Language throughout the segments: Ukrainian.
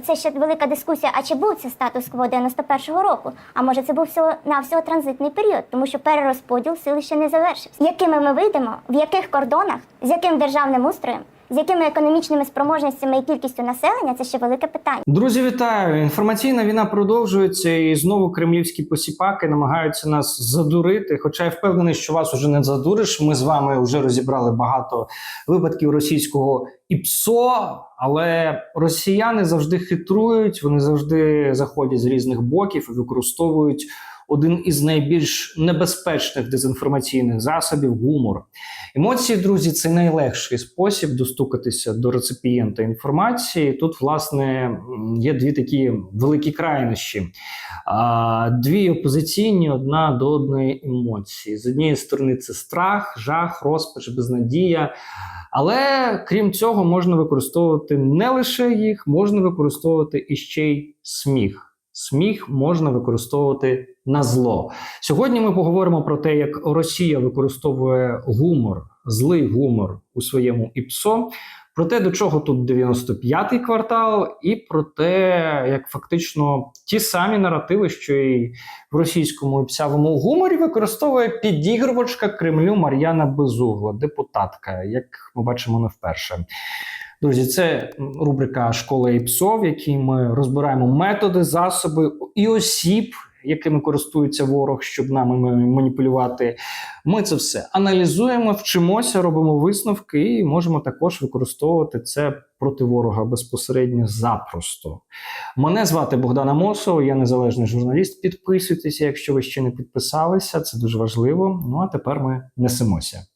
це ще велика дискусія. А чи був це статус-кво 91-го року? А може це був всього на всього транзитний період, тому що перерозподіл сили ще не завершився. Якими ми вийдемо, в яких кордонах, з яким державним устроєм, з якими економічними спроможностями і кількістю населення, це ще велике питання. Друзі, вітаю! Інформаційна війна продовжується, і знову кремлівські посіпаки намагаються нас задурити. Хоча я впевнений, що вас уже не задуриш. Ми з вами вже розібрали багато випадків російського ІПСО, але росіяни завжди хитрують, вони завжди заходять з різних боків і використовують. Один із найбільш небезпечних дезінформаційних засобів гумор. Емоції, друзі, це найлегший спосіб достукатися до реципієнта інформації. Тут, власне, є дві такі великі крайнощі. Дві опозиційні одна до одної емоції. З однієї сторони, це страх, жах, розпач, безнадія. Але крім цього, можна використовувати не лише їх, можна використовувати іще й сміх. Сміх можна використовувати на зло. Сьогодні ми поговоримо про те, як Росія використовує гумор, злий гумор у своєму ІПСО, про те, до чого тут 95-й квартал, і про те, як фактично ті самі наративи, що і в російському іпсявому гуморі використовує підігрувачка Кремлю Мар'яна Безугла, депутатка, як ми бачимо не вперше. Друзі, це рубрика Школа ІПСО, в якій ми розбираємо методи, засоби і осіб, якими користується ворог, щоб нами маніпулювати. Ми це все аналізуємо, вчимося, робимо висновки і можемо також використовувати це проти ворога безпосередньо запросто. Мене звати Богдан Амосов, я незалежний журналіст. Підписуйтеся, якщо ви ще не підписалися, це дуже важливо. Ну а тепер ми несемося.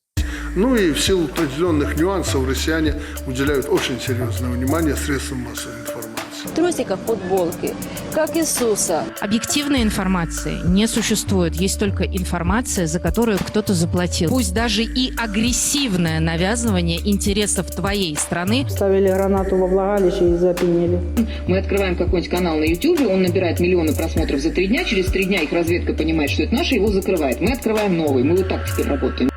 Ну и в силу определенных нюансов россияне уделяют очень серьезное внимание средствам массовой информации. Трусиках, футболке, как Иисуса. Объективной информации не существует. Есть только информация, за которую кто-то заплатил. Пусть даже и агрессивное навязывание интересов твоей страны Ставили гранату во влагалище и запенели. Мы открываем какой-нибудь канал на YouTube, он набирает миллионы просмотров за три дня, через три дня их разведка понимает, что это наш, и его закрывает. Мы открываем новый, мы вот так теперь работаем.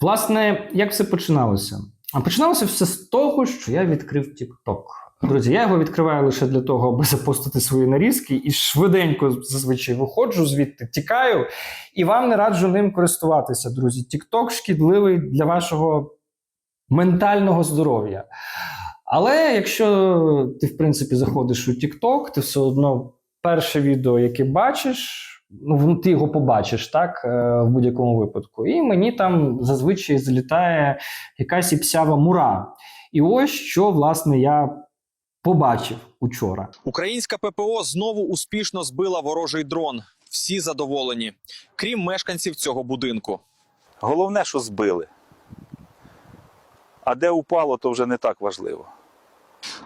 Власне, як все починалося? А починалося все з того, що я відкрив TikTok. Друзі, я його відкриваю лише для того, аби запостити свої нарізки, і швиденько зазвичай виходжу звідти, тікаю, і вам не раджу ним користуватися, друзі. TikTok шкідливий для вашого ментального здоров'я. Але якщо ти, в принципі, заходиш у TikTok, ти все одно перше відео, яке бачиш, ну ти його побачиш, так, е, в будь-якому випадку. І мені там зазвичай залітає якась іпсява мура. І ось що, власне, я побачив учора. Українська ППО знову успішно збила ворожий дрон. Всі задоволені, крім мешканців цього будинку. Головне, що збили. А де упало, то вже не так важливо.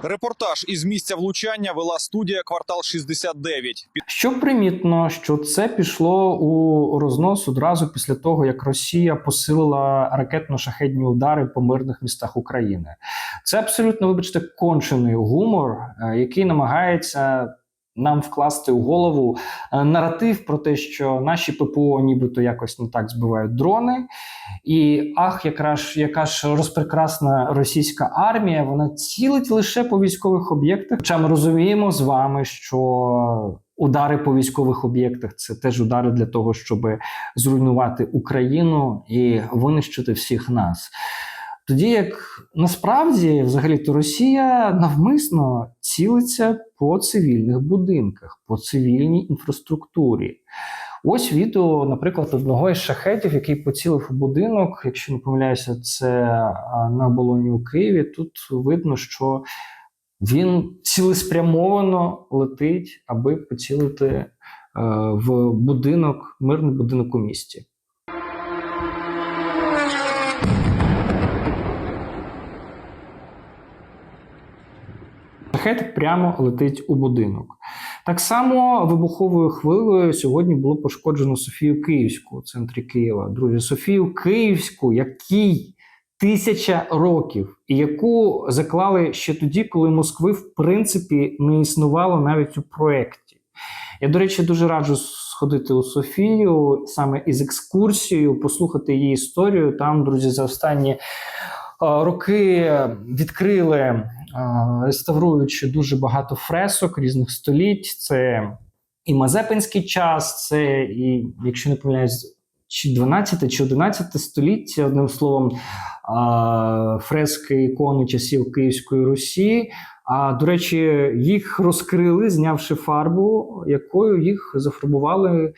Репортаж із місця влучання вела студія квартал 69. Під Що примітно, що це пішло у рознос одразу після того, як Росія посилила ракетно-шахедні удари по мирних містах України. Це абсолютно, вибачте, кончений гумор, е, який намагається. Нам вкласти у голову е, наратив про те, що наші ППО нібито якось не так збивають дрони, і ах, яка ж яка ж розпрекрасна російська армія, вона цілить лише по військових об'єктах. Хоча ми розуміємо з вами, що удари по військових об'єктах це теж удари для того, щоб зруйнувати Україну і винищити всіх нас. Тоді як насправді, взагалі, то Росія навмисно цілиться по цивільних будинках, по цивільній інфраструктурі. Ось відео, наприклад, одного із шахетів, який поцілив у будинок. Якщо не помиляюся, це на оболоні у Києві. Тут видно, що він цілеспрямовано летить, аби поцілити е, в будинок, мирний будинок у місті. Шахет прямо летить у будинок. Так само вибуховою хвилею сьогодні було пошкоджено Софію Київську у центрі Києва. Друзі, Софію Київську, якій тисяча років, і яку заклали ще тоді, коли Москви в принципі не існувало навіть у проєкті. Я, до речі, дуже раджу сходити у Софію саме із екскурсією, послухати її історію. Там, друзі, за останні роки відкрили, реставруючи дуже багато фресок різних століть. Це і Мазепинський час, це і, якщо не помиляюсь, чи 12 чи 11 століття, одним словом, фрески ікони часів Київської Русі. А до речі, їх розкрили, знявши фарбу, якою їх зафарбували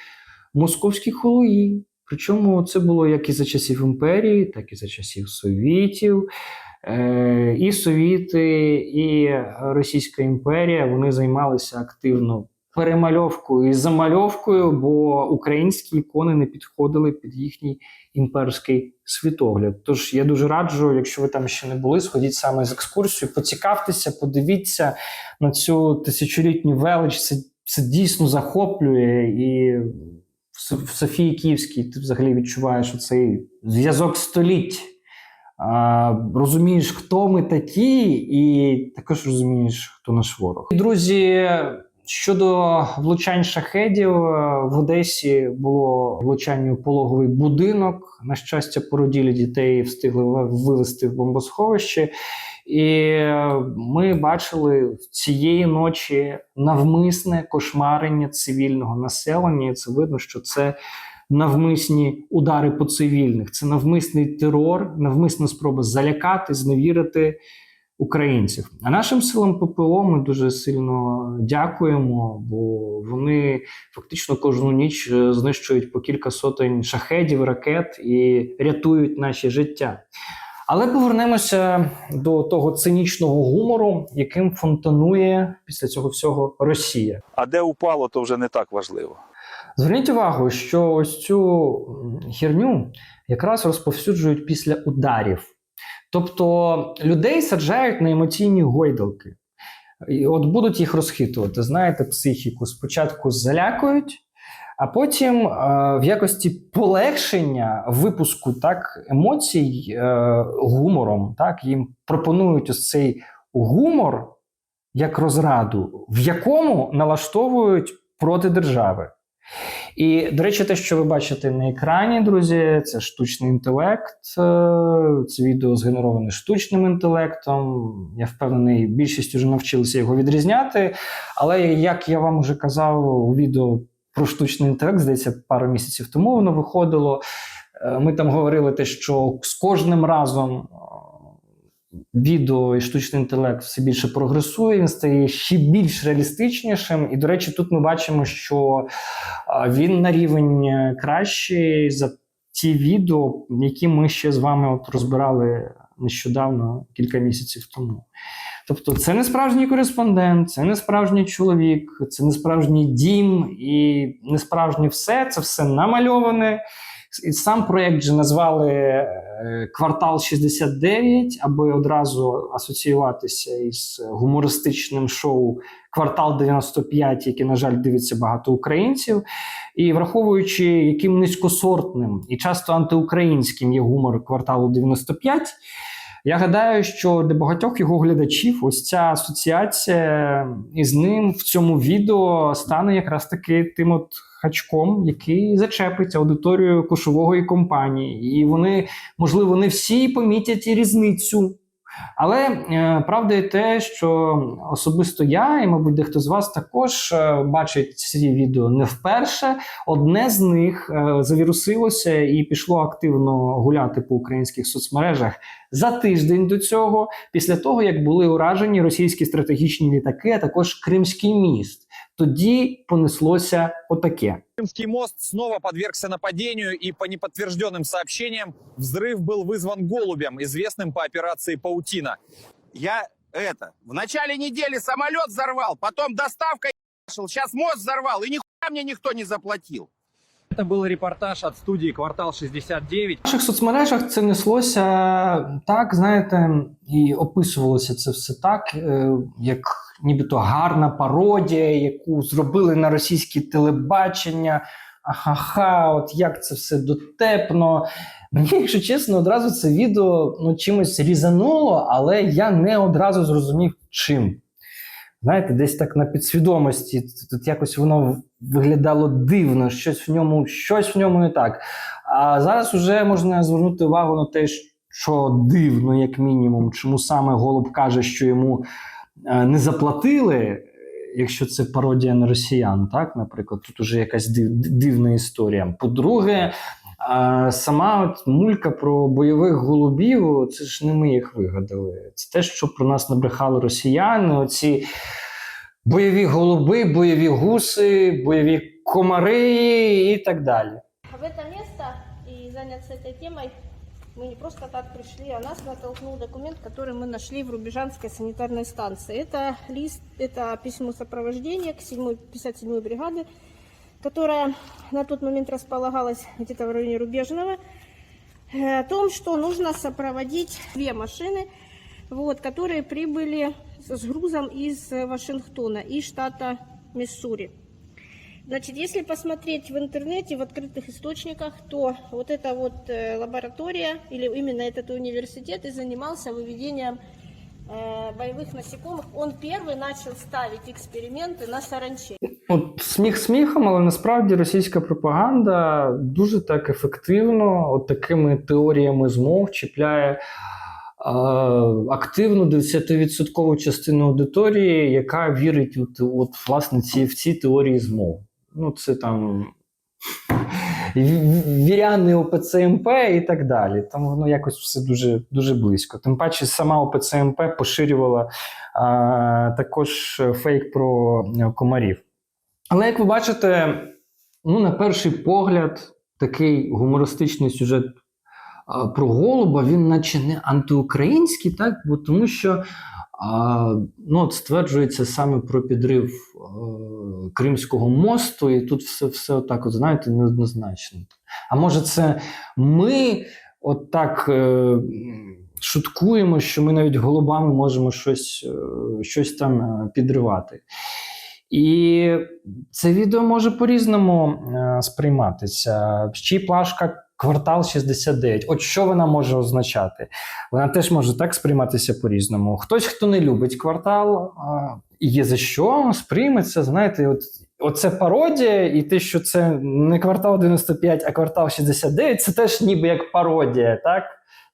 московські холої. Причому це було як і за часів імперії, так і за часів совітів. Е, І совіти, і Російська імперія вони займалися активно перемальовкою і замальовкою, бо українські ікони не підходили під їхній імперський світогляд. Тож я дуже раджу, якщо ви там ще не були, сходіть саме з екскурсією, поцікавтеся, подивіться на цю тисячолітню велич. Це, це дійсно захоплює і в Софії Київській ти взагалі відчуваєш оцей зв'язок століть. А, розумієш, хто ми такі, і також розумієш, хто наш ворог. Друзі, щодо влучань шахедів, е, в Одесі було влучання у пологовий будинок. На щастя, породілі дітей встигли вивезти в бомбосховище. І е, ми бачили цієї ночі навмисне кошмарення цивільного населення. І це видно, що це навмисні удари по цивільних, це навмисний терор, навмисна спроба залякати, зневірити українців. А нашим силам ППО ми дуже сильно дякуємо, бо вони фактично кожну ніч е, знищують по кілька сотень шахедів, ракет і рятують наші життя. Але повернемося до того цинічного гумору, яким фонтанує після цього всього Росія. А де упало, то вже не так важливо. Зверніть увагу, що ось цю херню якраз розповсюджують після ударів. Тобто людей саджають на емоційні гойдалки. І от будуть їх розхитувати. Знаєте, психіку спочатку залякують, а потім е, в якості полегшення випуску так, емоцій е, гумором, так, їм пропонують ось цей гумор як розраду, в якому налаштовують проти держави. І, до речі, те, що ви бачите на екрані, друзі, це штучний інтелект. е, Це відео згенероване штучним інтелектом. Я впевнений, більшість вже навчилися його відрізняти. Але як я вам вже казав у відео про штучний інтелект, здається, пару місяців тому воно виходило. е, Ми там говорили те, що з кожним разом е, відео і штучний інтелект все більше прогресує, він стає ще більш реалістичнішим. І, до речі, тут ми бачимо, що він на рівень е, кращий за ті відео, які ми ще з вами от розбирали нещодавно, кілька місяців тому. Тобто, це не справжній кореспондент, це не справжній чоловік, це не справжній дім і не справжнє все, це все намальоване. І сам проєкт же назвали е, Квартал 69, аби одразу асоціюватися із гумористичним шоу Квартал 95, яке, на жаль, дивиться багато українців. І враховуючи, яким низькосортним і часто антиукраїнським є гумор кварталу 95, я гадаю, що для багатьох його глядачів ось ця асоціація із ним в цьому відео стане якраз таки тим от хачком, який зачепить аудиторію кошової компанії. І вони, можливо, не всі помітять і різницю. Але е, правда і те, що особисто я, і, мабуть, дехто з вас також е, бачить ці відео не вперше. Одне з них е, завірусилося і пішло активно гуляти по українських соцмережах за тиждень до цього, після того як були уражені російські стратегічні літаки, а також Кримський міст Тоді понеслося отаке. Крымский мост снова подвергся нападению, и по неподтвержденным сообщениям взрыв был вызван голубем, известным по операции «Паутина». Я это, в начале недели самолет взорвал, потом доставка ебашил, сейчас мост взорвал, и нихуя мне никто не заплатил. Это был репортаж от студии «Квартал 69». В наших соцмережах це неслося так, знаєте, і описувалося це все так, е, як нібито гарна пародія, яку зробили на російське телебачення. Ахаха, от як це все дотепно. Мені, якщо чесно, одразу це відео ну, чимось різануло, але я не одразу зрозумів, чим. Знаєте, десь так на підсвідомості, тут якось воно виглядало дивно, щось в ньому, щось в ньому не так. А зараз вже можна звернути увагу на те, що дивно, як мінімум, чому саме Голуб каже, що йому е, не заплатили, якщо це пародія на росіян, так, наприклад, тут уже якась див, дивна історія. По-друге, сама от мулька про бойових голубів, це ж не ми їх вигадали. Це те, що про нас набрехали росіяни. Оці бойові голуби, бойові гуси, бойові комари і так далі. В это место и заняться этой темой мы не просто так пришли, а нас натолкнул документ, который мы нашли в Рубежанской санитарной станции. Это лист, это письмо сопровождения к 7 57-й бригаде, которая на тот момент располагалась где-то в районе Рубежного, э, о том, что нужно сопроводить две машины, вот, которые прибыли с с грузом из э, Вашингтона и штата Миссури. Значит, если посмотреть в интернете, в открытых источниках, то вот эта вот э, лаборатория или именно этот университет и занимался выведением э, боевых насекомых. Он первый начал ставить эксперименты на саранче. От сміх сміхом, але насправді російська пропаганда дуже так ефективно, от такими теоріями змов чіпляє е, активну 10% частину аудиторії, яка вірить от, от, власне ці, в ці теорії змов. Ну, це там ві- віряни ОПЦ МП і так далі. Там воно якось все дуже, дуже близько. Тим паче, сама ОПЦ МП поширювала а, також фейк про е, комарів. Але як ви бачите, ну, на перший погляд, такий гумористичний сюжет про голуба, він наче не антиукраїнський, так? Бо тому що ну, от стверджується саме про підрив Кримського мосту, і тут все, все отак, от, знаєте, неоднозначно. А може, це ми от так е, шуткуємо, що ми навіть голубами можемо щось, е, щось там е, підривати. І це відео може по-різному сприйматися. Ще плашка квартал 69. От що вона може означати? Вона теж може так сприйматися по-різному. Хтось, хто не любить квартал, і є за що, сприйметься, знаєте, от. Оце пародія, і те, що це не квартал 95, а квартал 69, це теж ніби як пародія, так?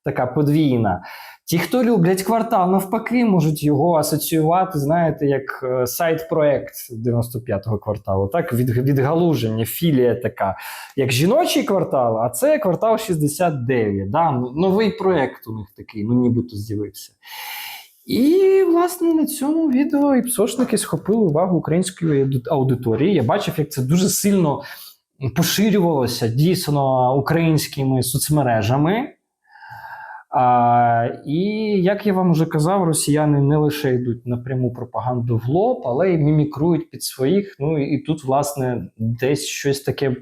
Така подвійна. Ті, хто люблять квартал, навпаки, можуть його асоціювати, знаєте, як е, сайт-проект 95-го кварталу, так, від, відгалуження, філія така, як жіночий квартал, а це квартал 69. Да? Новий проект у них такий, ну нібито з'явився. І, власне, на цьому відео і псошники схопили увагу української аудиторії. Я бачив, як це дуже сильно поширювалося дійсно українськими соцмережами. А, і як я вам вже казав, росіяни не лише йдуть на пряму пропаганду в лоб, але й мімікрують під своїх. Ну і тут, власне, десь щось таке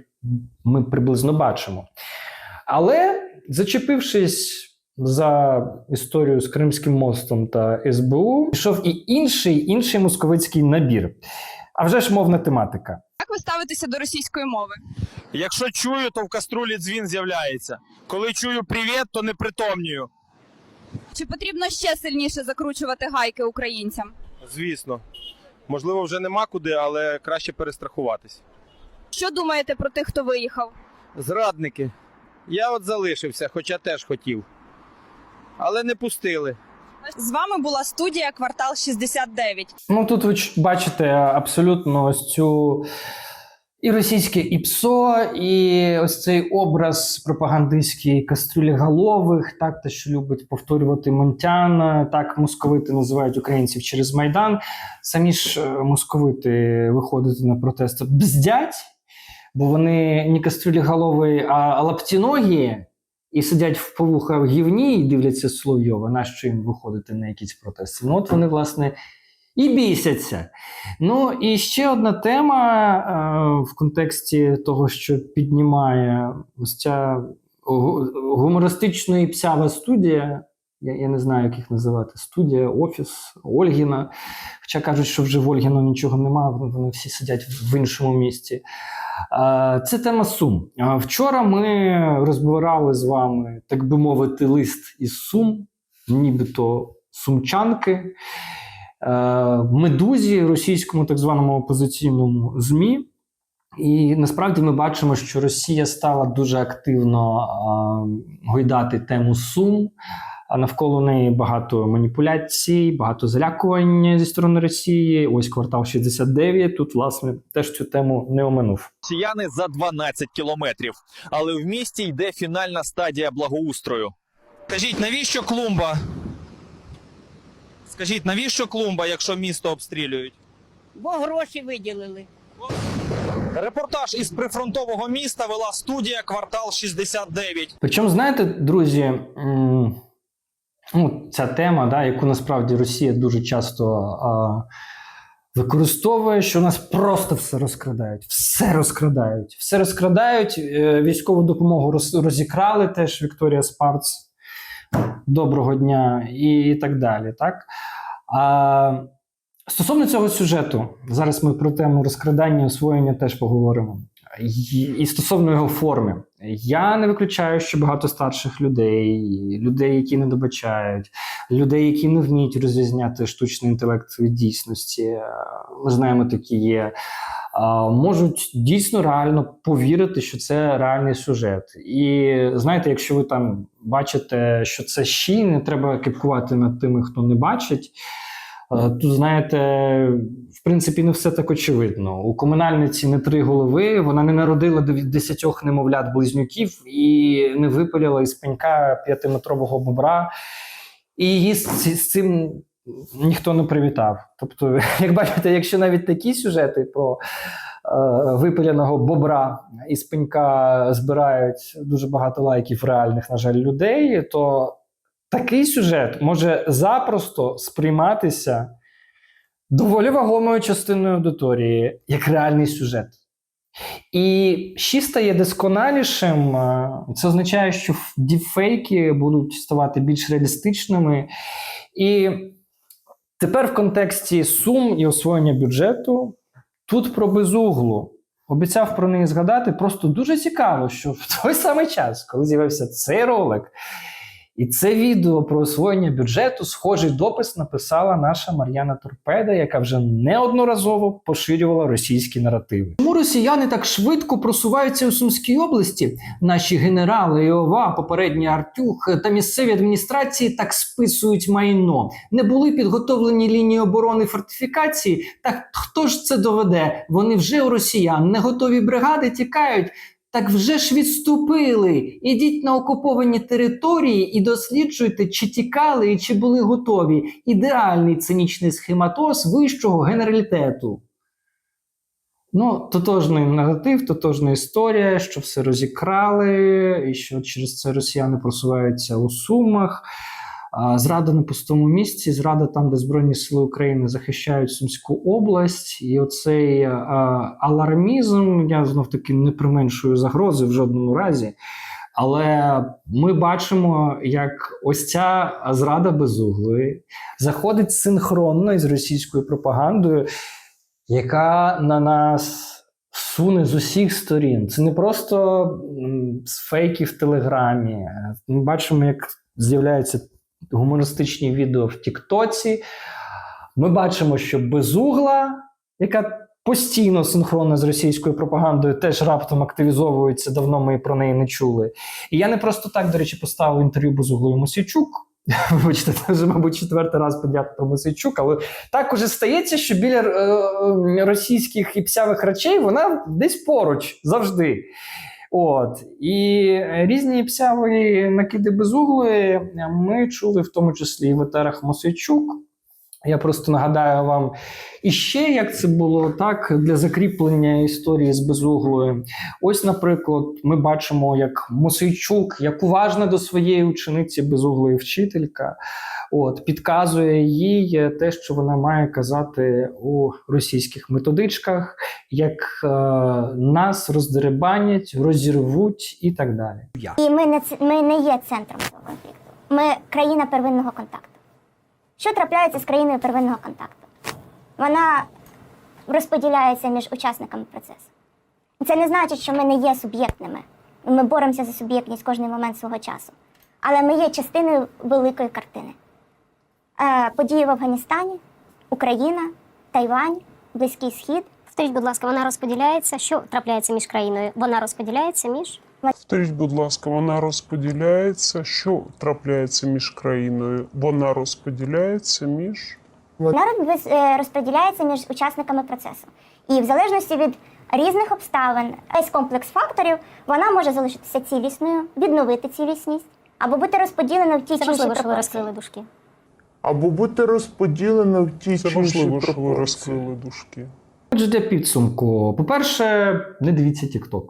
ми приблизно бачимо. Але зачепившись за історію з Кримським мостом та СБУ, пішов і інший, інший московицький набір. А вже ж мовна тематика. Ви ставитеся до російської мови? Якщо чую, то в каструлі дзвін з'являється. Коли чую привіт, то не притомнюю. Чи потрібно ще сильніше закручувати гайки українцям? Звісно. Можливо, вже нема куди, але краще перестрахуватись. Що думаєте про тих, хто виїхав? Зрадники. Я от залишився, хоча теж хотів. Але не пустили. З вами була студія Квартал 69. Ну тут ви бачите абсолютно ось цю і російське ІПСО, і ось цей образ пропагандистський кастрюлі голових, так те, що любить повторювати Монтян, так московити називають українців через Майдан. Самі ж е, московити виходити на протести бздять, бо вони не кастрюлі голови, а лаптіногі. І сидять в повуха в гівні і дивляться Соловйова, нащо їм виходити на якісь протести. Ну, от вони, власне, і бісяться. Ну і ще одна тема е, в контексті того, що піднімає ось ця гу- гумористична псява студія. Я, я не знаю, як їх називати. Студія, офіс, Ольгіна. Хоча кажуть, що вже в Ольгіно нічого немає, вони, всі сидять в іншому місці. Це тема Сум. Вчора ми розбирали з вами, так би мовити, лист із Сум, нібито сумчанки. Медузі, російському так званому опозиційному ЗМІ. І насправді ми бачимо, що Росія стала дуже активно гойдати тему Сум. А навколо неї багато маніпуляцій, багато залякування зі сторони Росії. Ось квартал 69. Тут, власне, теж цю тему не оминув. Росіяни за 12 кілометрів. Але в місті йде фінальна стадія благоустрою. Скажіть, навіщо клумба? Скажіть, навіщо клумба, якщо місто обстрілюють? Бо гроші виділили. Репортаж із прифронтового міста вела студія квартал 69. Причому, знаєте, друзі, м, ну, ця тема, да, яку насправді Росія дуже часто а, використовує, що нас просто все розкрадають, все розкрадають, все розкрадають. Е, Військову допомогу роз, розікрали теж Вікторія Спарц. Доброго дня і так далі. Так? А, стосовно цього сюжету, зараз ми про тему розкрадання освоєння теж поговоримо. І, стосовно його форми, я не виключаю, що багато старших людей, людей, які не добачають, людей, які не вміють розрізняти штучний інтелект від дійсності. е, Ми знаємо, такі є. Можуть дійсно реально повірити, що це реальний сюжет. І знаєте, якщо ви там бачите, що це щі, не треба кипкувати над тими, хто не бачить. Е, Тут, знаєте, в принципі, не все так очевидно. У комунальниці не три голови, вона не народила десятьох немовлят близнюків і не випалила із пенька п'ятиметрового бобра. І її з, цим ніхто не привітав. Тобто, як бачите, якщо навіть такі сюжети про е, випаленого бобра із пенька збирають дуже багато лайків реальних, на жаль, людей, то такий сюжет може запросто сприйматися доволі вагомою частиною аудиторії як реальний сюжет. І ще стає досконалішим. Це означає, що діпфейки будуть ставати більш реалістичними. І тепер в контексті сум і освоєння бюджету тут про безуглу. Обіцяв про неї згадати. Просто дуже цікаво, що в той самий час, коли з'явився цей ролик, і це відео про освоєння бюджету, схожий допис написала наша Мар'яна Торпеда, яка вже неодноразово поширювала російські наративи. Чому росіяни так швидко просуваються у Сумській області? Наші генерали Іова, попередній Артюх та місцеві адміністрації так списують майно. Не були підготовлені лінії оборони фортифікації. Так хто ж це доведе? Вони вже у росіян не готові бригади тікають. Так вже ж відступили. Ідіть на окуповані території і досліджуйте, чи тікали і чи були готові. Ідеальний цинічний схематоз вищого генералітету. Ну, тотожний негатив, тотожна історія, що все розікрали, і що через це росіяни просуваються у Сумах. Зрада на пустому місці, зрада там, де Збройні Сили України захищають Сумську область. І оцей алармізм, я знов таки не применшую загрози в жодному разі. Але ми бачимо, як ось ця зрада безуглої заходить синхронно із російською пропагандою, яка на нас суне з усіх сторін. Це не просто фейків в Телеграмі. Ми бачимо, як з'являються гумористичні відео в Тіктоці. Ми бачимо, що безугла, яка постійно синхронна з російською пропагандою, теж раптом активізовується. Давно ми про неї не чули. І я не просто так, до речі, поставив інтерв'ю безуглою Мосійчук. Вибачте, це вже, мабуть, четвертий раз подяк про Мосійчук, але так уже стається, що біля е, російських і псявих речей вона десь поруч завжди. От і різні псяві накиди безугли ми чули в тому числі і в етерах Мосійчук. Я просто нагадаю вам іще, як це було так для закріплення історії з безуглою. Ось, наприклад, ми бачимо, як Мосейчук, як уважна до своєї учениці безуглої вчителька, от підказує їй те, що вона має казати у російських методичках, як е, нас роздеребанять, розірвуть і так далі. І ми не, ми не є центром цього конфлікту. Ми країна первинного контакту. Що трапляється з країною первинного контакту? Вона розподіляється між учасниками процесу. Це не значить, що ми не є суб'єктними. Ми боремося за суб'єктність кожний момент свого часу. Але ми є частиною великої картини. Е, події в Афганістані, Україна, Тайвань, Близький Схід Скажіть, будь ласка, вона розподіляється. Що трапляється між країною? Вона розподіляється між Повторіть, будь ласка, вона розподіляється. Що трапляється між країною? Вона розподіляється між. вона е, розподіляється між учасниками процесу. І в залежності від різних обставин, весь комплекс факторів, вона може залишитися цілісною, відновити цілісність або бути розподілена в ті чи інші пропорції. дужки. Або бути розподілено в ті Це чи інші що ви пропорції. розкрили дужки. Отже, для підсумку. По-перше, не дивіться TikTok.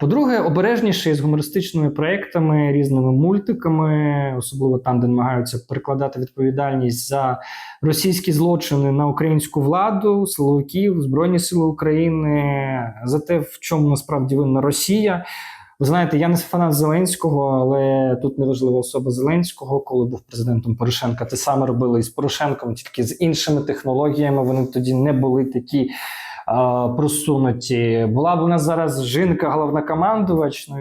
По-друге, обережніше з гумористичними проектами, різними мультиками, особливо там, де намагаються перекладати відповідальність за російські злочини на українську владу, силовиків, Збройні Сили України, за те, в чому насправді винна Росія. Ви знаєте, я не фанат Зеленського, але тут неважлива особа Зеленського, коли був президентом Порошенка, те саме робили і з Порошенком, тільки з іншими технологіями. Вони тоді не були такі просунуті. Була б у нас зараз жінка, головнокомандувач. Ну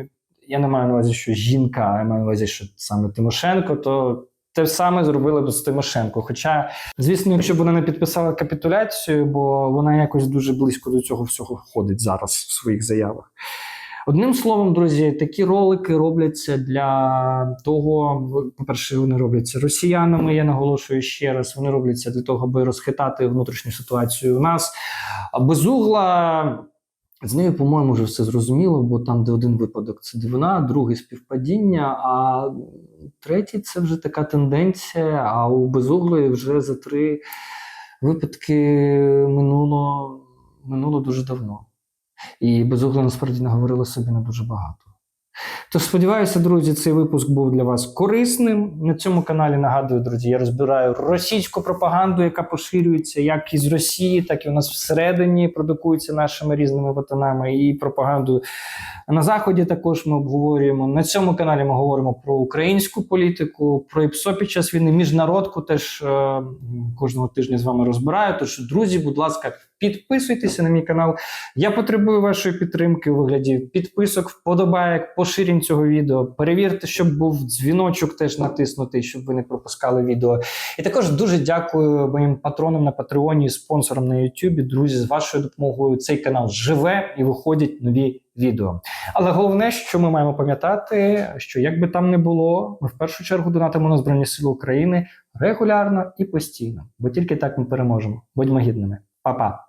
я не маю на увазі, що жінка, а я маю на увазі, що саме Тимошенко, то. Те саме зробили б з Тимошенко. Хоча, звісно, якщо б вона не підписала капітуляцію, бо вона якось дуже близько до цього всього входить зараз в своїх заявах. Одним словом, друзі, такі ролики робляться для того, по-перше, вони робляться росіянами. Я наголошую ще раз. Вони робляться для того, аби розхитати внутрішню ситуацію у нас. А безугла з нею, по-моєму, вже все зрозуміло, бо там, де один випадок це дивина, другий співпадіння, а третій це вже така тенденція. А у безуглої вже за три випадки минуло, минуло дуже давно. І безугла насправді наговорила собі не дуже багато. Тож сподіваюся, друзі, цей випуск був для вас корисним. На цьому каналі нагадую, друзі, я розбираю російську пропаганду, яка поширюється як із Росії, так і у нас всередині продукується нашими різними ватанами, і пропаганду на заході. Також ми обговорюємо. На цьому каналі ми говоримо про українську політику, про ІПСО під час війни, міжнародку теж е, кожного тижня з вами розбираю. Тож, друзі, будь ласка, підписуйтеся на мій канал. Я потребую вашої підтримки у вигляді підписок, вподобайок, поширень цього відео. Перевірте, щоб був дзвіночок теж натиснутий, щоб ви не пропускали відео. І також дуже дякую моїм патронам на Патреоні спонсорам на Ютубі. Друзі, з вашою допомогою цей канал живе і виходять нові відео. Але головне, що ми маємо пам'ятати, що як би там не було, ми в першу чергу донатимо на Збройні Сили України регулярно і постійно, бо тільки так ми переможемо. Будьмо гідними. Па-па!